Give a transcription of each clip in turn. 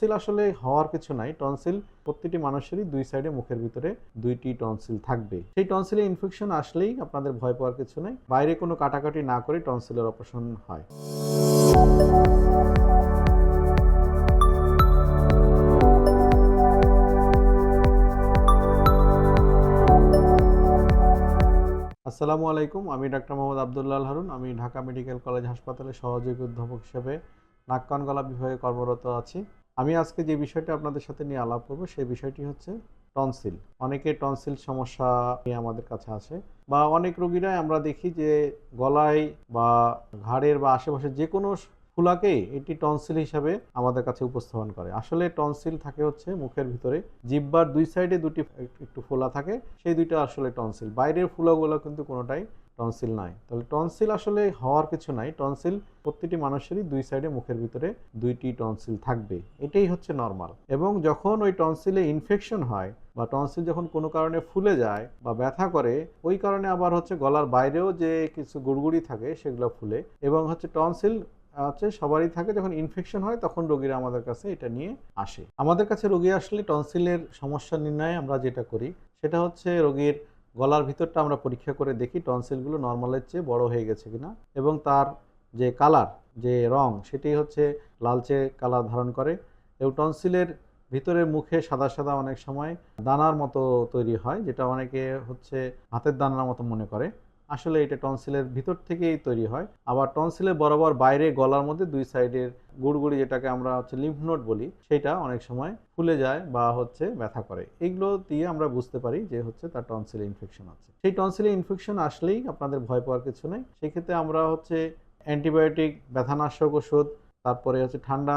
Tonsil আসলে হওয়ার কিছু নাই। টনসিল প্রত্যেকটি মানুষেরই দুই সাইডে মুখের ভিতরে দুইটি টনসিল থাকবে। সেই টনসিলে ইনফেকশন আসলেই আপনাদের ভয় পাওয়ার কিছু নাই। বাইরে কোনো কাটাকাটি না করে টনসিলের অপারেশন হয়। আসসালামু আলাইকুম, আমি ডাক্তার মোহাম্মদ আবদুল্লাহ হারুন। আমি ঢাকা মেডিকেল কলেজ হাসপাতালে সহযোগী অধ্যাপক হিসেবে নাক কান গলা বিভাগে কর্মরত আছি। আমি আজকে যে বিষয়টা আপনাদের সাথে নিয়ে আলাপ করব, সেই বিষয়টি হচ্ছে টনসিল। অনেকে টনসিল সমস্যা নিয়ে আমাদের কাছে আসে বা অনেক রোগীরাই আমরা দেখি যে গলায় বা ঘাড়ের বা আশেপাশে যে কোনো ফুলাকেই এটি টনসিল হিসাবে আমাদের কাছে উপস্থাপন করে। আসলে টনসিল থাকে হচ্ছে মুখের ভিতরে, জিব্বার দুই সাইডে দুটি একটু ফোলা থাকে, সেই দুইটা আসলে টনসিল। বাইরের ফুলাগুলো কিন্তু কোনোটাই টনসিল নাই। তাহলে টনসিল আসলে হওয়ার কিছু নাই। টনসিল প্রত্যেকটি মানুষেরই দুই সাইডে মুখের ভিতরে দুইটি টনসিল থাকবে। এটাই হচ্ছে নর্মাল এবং যখন ওই টনসিলে ইনফেকশন হয় বা টনসিল যখন কোনো কারণে ফুলে যায় বা ব্যথা করে, ওই কারণে আবার হচ্ছে গলার বাইরেও যে কিছু গুড়গুড়ি থাকে সেগুলো ফুলে। এবং হচ্ছে টনসিল হচ্ছে সবারই থাকে, যখন ইনফেকশন হয় তখন রোগীরা আমাদের কাছে এটা নিয়ে আসে। আমাদের কাছে রোগী আসলে টনসিলের সমস্যা নির্ণয়ে আমরা যেটা করি, সেটা হচ্ছে রোগীর গলার ভিতরটা আমরা পরীক্ষা করে দেখি টনসিলগুলো নর্মালের চেয়ে বড় হয়ে গেছে কিনা। এবং তার যে কালার যে রং, সেটি হচ্ছে লালচে কালার ধারণ করে। এবং টনসিলের ভিতরে মুখে সাদা সাদা অনেক সময় দানার মতো তৈরি হয়, যেটা অনেকে হচ্ছে হাতের দানার মতো মনে করে। আসলে এটা টনসিলের ভিতর থেকেই তৈরি হয়। আবার টনসিলের বরাবর বাইরে গলার মধ্যে দুই সাইডের গুড়গুড়ি যেটাকে আমরা হচ্ছে লিম্ফ নোড বলি, সেটা অনেক সময় ফুলে যায় বা হচ্ছে ব্যথা করে। এগুলো দিয়ে আমরা বুঝতে পারি যে হচ্ছে তার টনসিলে ইনফেকশন আছে। সেই টনসিলে ইনফেকশন আসলেই আপনাদের ভয় পাওয়ার কিছু নেই। সেক্ষেত্রে আমরা হচ্ছে অ্যান্টিবায়োটিক ব্যথানাশক ওষুধ, তারপরে হচ্ছে ঠান্ডা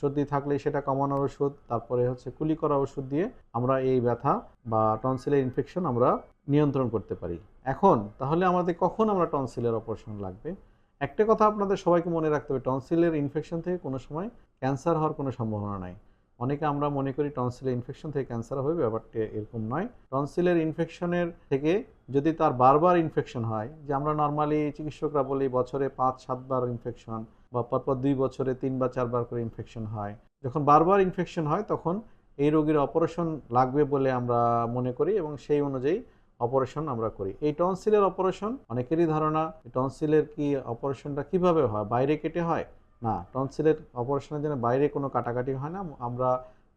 সর্দি থাকলে সেটা কমানোর ওষুধ, তারপরে হচ্ছে কুলি করা ওষুধ দিয়ে আমরা এই ব্যথা বা টনসিলের ইনফেকশন আমরা নিয়ন্ত্রণ করতে পারি। এখন, তাহলে আমাদের কখন আমরা টনসিলের অপারেশন লাগবে? একটা কথা আপনাদের সবাইকে মনে রাখতে হবে, টনসিলের ইনফেকশন থেকে কোনো সময় ক্যান্সার হওয়ার কোনো সম্ভাবনা নাই। অনেকে আমরা মনে করি টনসিলের ইনফেকশন থেকে ক্যান্সার হবে, ব্যাপারটা এরকম নয়। টনসিলের ইনফেকশনের থেকে যদি তার বারবার ইনফেকশন হয়, যে আমরা নর্মালি চিকিৎসকরা বলি বছরে পাঁচ সাতবার ইনফেকশন বা পরপর দুই বছরে তিন বা চারবার করে ইনফেকশন হয়, যখন বারবার ইনফেকশন হয়, তখন এই রোগীর অপারেশন লাগবে বলে আমরা মনে করি এবং সেই অনুযায়ী অপারেশন আমরা করি। এই টনসিলের অপারেশন, অনেকেরই ধারণা টনসিলের কি অপারেশনটা কীভাবে হয়, বাইরে কেটে হয়? না, টনসিলের অপারেশনের জন্য বাইরে কোনো কাটাকাটি হয় না। আমরা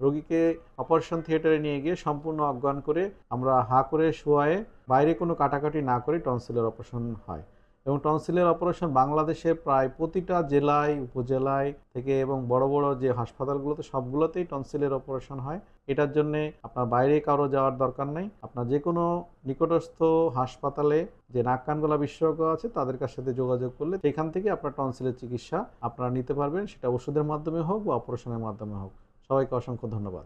রোগীকে অপারেশন থিয়েটারে নিয়ে গিয়ে সম্পূর্ণ অজ্ঞান করে আমরা হা করে শোয়ায়ে বাইরে কোনো কাটাকাটি না করে টনসিলের অপারেশন হয়। এবং টনসিলের অপারেশন বাংলাদেশে প্রায় প্রতিটা জেলায়, উপজেলায় থেকে এবং বড় বড় যে হাসপাতালগুলোতে সবগুলোতেই টনসিলের অপারেশন হয়। এটার জন্য আপনার বাইরে কারও যাওয়ার দরকার নেই। আপনার যে কোনো নিকটস্থ হাসপাতালে যে নাক কান গলা বিশেষজ্ঞ আছে, তাদের সাথে যোগাযোগ করলে সেখান থেকে আপনার টনসিলের চিকিৎসা আপনারা নিতে পারবেন। সেটা ওষুধের মাধ্যমে হোক বা অপারেশনের মাধ্যমে হোক। সবাইকে অসংখ্য ধন্যবাদ।